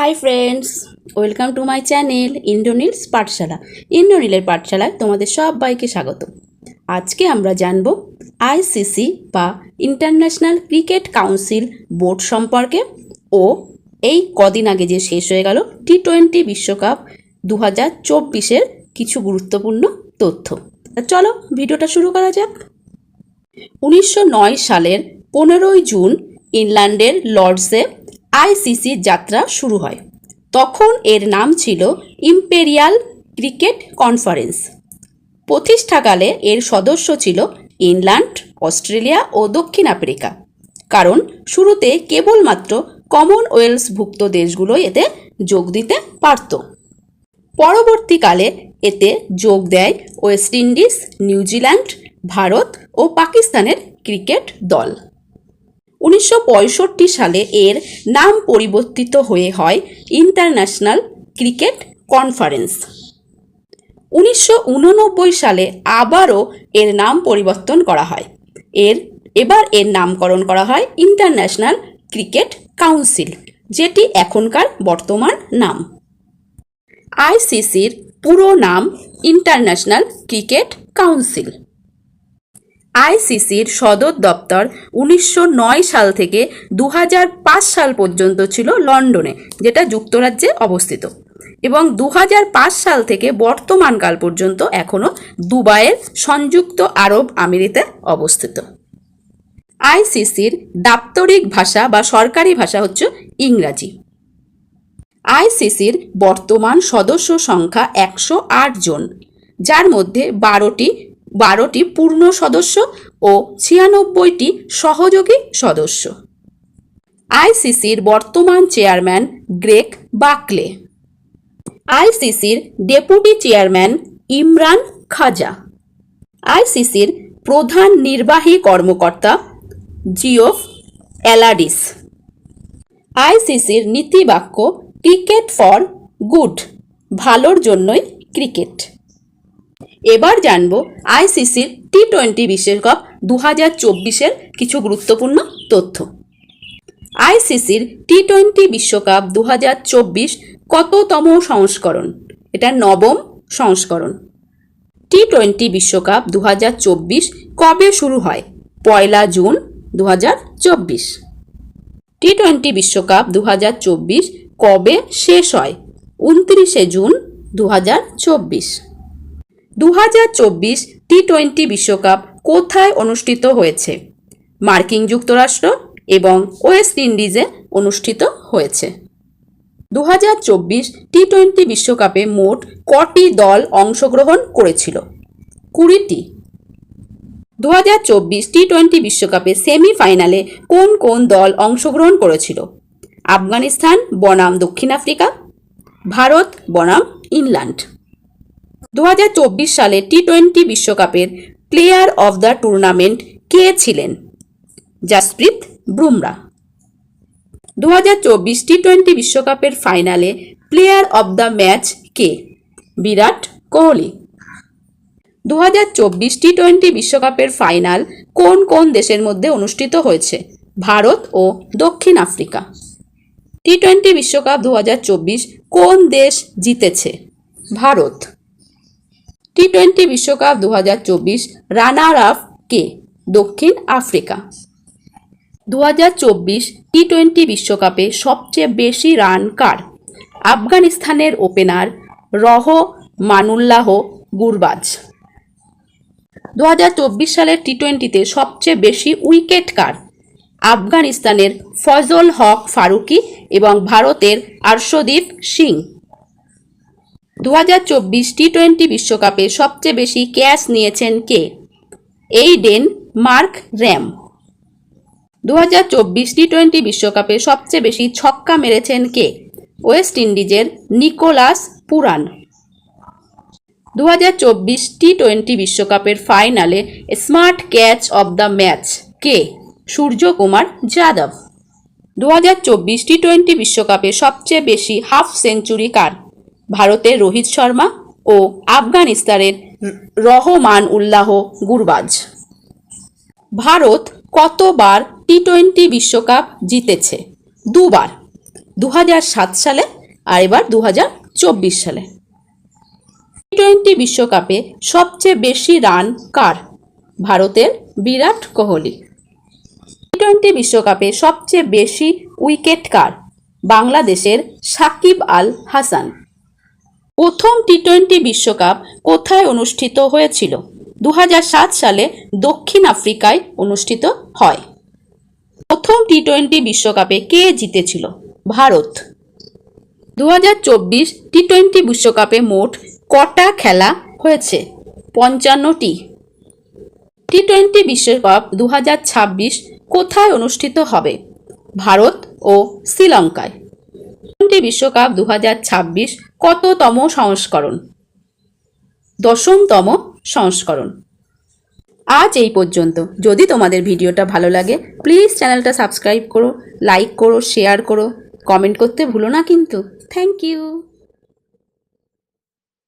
Hi friends welcome to my channel Indranil's Pathshala ইন্দ্রনীলের পাঠশালায় তোমাদের সবাইকে স্বাগত। আজকে আমরা জানব আইসিসি বা ইন্টারন্যাশনাল ক্রিকেট কাউন্সিল বোর্ড সম্পর্কে ও এই কদিন আগে যে শেষ হয়ে গেল টি টোয়েন্টি বিশ্বকাপ দু হাজার চব্বিশের কিছু গুরুত্বপূর্ণ তথ্য। চলো ভিডিওটা শুরু করা যাক। উনিশশো নয় সালের পনেরোই জুন ইংল্যান্ডের লর্ডসে আইসিসি যাত্রা শুরু হয়। তখন এর নাম ছিল ইম্পেরিয়াল ক্রিকেট কনফারেন্স। প্রতিষ্ঠাকালে এর সদস্য ছিল ইংল্যান্ড, অস্ট্রেলিয়া ও দক্ষিণ আফ্রিকা। কারণ শুরুতে কেবলমাত্র কমনওয়েলথভুক্ত দেশগুলোই এতে যোগ দিতে পারত। পরবর্তীকালে এতে যোগ দেয় West Indies, New Zealand, Bharat ও পাকিস্তানের ক্রিকেট দল। উনিশশো পঁয়ষট্টি সালে এর নাম পরিবর্তিত হয়ে হয় ইন্টারন্যাশনাল ক্রিকেট কনফারেন্স। উনিশশো উননব্বই সালে আবারও এর নাম পরিবর্তন করা হয়। এর, এবার এর নামকরণ করা হয় ইন্টারন্যাশনাল ক্রিকেট কাউন্সিল, যেটি এখনকার বর্তমান নাম। আইসিসির পুরো নাম ইন্টারন্যাশনাল ক্রিকেট কাউন্সিল। আইসিসির সদর দপ্তর উনিশশো নয় সাল থেকে দু হাজার পাঁচ সাল পর্যন্ত ছিল লন্ডনে, যেটা যুক্তরাজ্যে অবস্থিত। এবং দু হাজার পাঁচ সাল থেকে বর্তমানকাল পর্যন্ত এখনও দুবাইয়ের সংযুক্ত আরব আমিরিতে অবস্থিত। আইসিসির দাপ্তরিক ভাষা বা সরকারি ভাষা হচ্ছে ইংরাজি। আইসিসির বর্তমান সদস্য সংখ্যা একশো আট জন, যার মধ্যে বারোটি বারোটি পূর্ণ সদস্য ও ছিয়ানব্বইটি সহযোগী সদস্য। আইসিসির বর্তমান চেয়ারম্যান গ্রেক বাকলে। আইসিসির ডেপুটি চেয়ারম্যান ইমরান খাজা। আইসিসির প্রধান নির্বাহী কর্মকর্তা জিওফ অ্যালাডিস আইসিসির নীতিবাক্য ক্রিকেট ফর গুড, ভালোর জন্যই ক্রিকেট। এবার জানব আইসিসির টি টোয়েন্টি বিশ্বকাপ দু হাজার চব্বিশের কিছু গুরুত্বপূর্ণ তথ্য। আইসিসির টি টোয়েন্টি বিশ্বকাপ দু হাজার চব্বিশ কততম সংস্করণ? এটা নবম সংস্করণ। টি টোয়েন্টি বিশ্বকাপ দু হাজার চব্বিশ কবে শুরু হয়? পয়লা জুন দু হাজার চব্বিশ। টি টোয়েন্টি বিশ্বকাপ দু হাজার চব্বিশ কবে শেষ হয়? উনত্রিশে জুন দু হাজার চব্বিশ। দু হাজার চব্বিশ টি টোয়েন্টি বিশ্বকাপ কোথায় অনুষ্ঠিত হয়েছে? মার্কিন যুক্তরাষ্ট্র এবং ওয়েস্ট ইন্ডিজে অনুষ্ঠিত হয়েছে। দু হাজার চব্বিশ টি টোয়েন্টি বিশ্বকাপে মোট কটি দল অংশগ্রহণ করেছিল? কুড়িটি। দু হাজার চব্বিশ টি টোয়েন্টি বিশ্বকাপে সেমিফাইনালে কোন কোন দল অংশগ্রহণ করেছিল? আফগানিস্তান বনাম দক্ষিণ আফ্রিকা, ভারত বনাম ইংল্যান্ড। দু হাজার চব্বিশ সালে টি টোয়েন্টি বিশ্বকাপের প্লেয়ার অফ দ্য টুর্নামেন্ট কে ছিলেন? জাসপ্রীত বুমরা। দু টি টোয়েন্টি বিশ্বকাপের ফাইনালে প্লেয়ার অফ দ্য ম্যাচ কে? বিরাট কোহলি। দু টি টোয়েন্টি বিশ্বকাপের ফাইনাল কোন কোন দেশের মধ্যে অনুষ্ঠিত হয়েছে? ভারত ও দক্ষিণ আফ্রিকা। টি টোয়েন্টি বিশ্বকাপ দু হাজার চব্বিশ কোন দেশ জিতেছে? ভারত। টি টোয়েন্টি বিশ্বকাপ দু হাজার চব্বিশ রানার আপ কে? দক্ষিণ আফ্রিকা। দু হাজার চব্বিশ টি টোয়েন্টি বিশ্বকাপে সবচেয়ে বেশি রান কার? আফগানিস্তানের ওপেনার রহ মানুল্লাহ গুরবাজ। দু হাজার চব্বিশ সালের টি টোয়েন্টিতে সবচেয়ে বেশি উইকেট কার? আফগানিস্তানের ফজল হক ফারুকি এবং ভারতের আর্শদীপ সিং। দু হাজার চব্বিশ টি টোয়েন্টি বিশ্বকাপে সবচেয়ে বেশি ক্যাচ নিয়েছেন কে? Aiden mark RAM. দু হাজার চব্বিশ টি টোয়েন্টি বিশ্বকাপে সবচেয়ে বেশি ছক্কা মেরেছেন কে? ওয়েস্ট ইন্ডিজের নিকোলাস পুরান। দু হাজার চব্বিশ টি টোয়েন্টি বিশ্বকাপের ফাইনালে smart catch of the match কে? সূর্যকুমার যাদব। দু হাজার চব্বিশ টি টোয়েন্টি বিশ্বকাপে সবচেয়ে বেশি হাফ সেঞ্চুরি কার? ভারতের রোহিত শর্মা ও আফগানিস্তানের রহমান উল্লাহ গুরবাজ। ভারত কতবার টি টোয়েন্টি বিশ্বকাপ জিতেছে? দুবার। দু সালে আর এবার দু সালে। টি টোয়েন্টি বিশ্বকাপে সবচেয়ে বেশি রান কার? ভারতের বিরাট কোহলি। টি টোয়েন্টি বিশ্বকাপে সবচেয়ে বেশি উইকেট কার? বাংলাদেশের সাকিব আল হাসান। প্রথম টি টোয়েন্টি বিশ্বকাপ কোথায় অনুষ্ঠিত হয়েছিল? দু হাজার সাত সালে দক্ষিণ আফ্রিকায় অনুষ্ঠিত হয়। প্রথম টি টোয়েন্টি বিশ্বকাপে কে জিতেছিল? ভারত। দু হাজার চব্বিশ টি টোয়েন্টি বিশ্বকাপে মোট কটা খেলা হয়েছে? পঞ্চান্নটি। টি টোয়েন্টি বিশ্বকাপ দু হাজার ছাব্বিশ কোথায় অনুষ্ঠিত হবে? ভারত ও শ্রীলঙ্কায়। টোয়েন্টি বিশ্বকাপ দু হাজার ছাব্বিশ কততম সংস্করণ? দশমতম সংস্করণ। আজ এই পর্যন্ত। যদি তোমাদের ভিডিওটা ভালো লাগে প্লিজ চ্যানেলটা সাবস্ক্রাইব করো লাইক করো শেয়ার করো কমেন্ট করতে ভুলো না কিন্তু। Thank you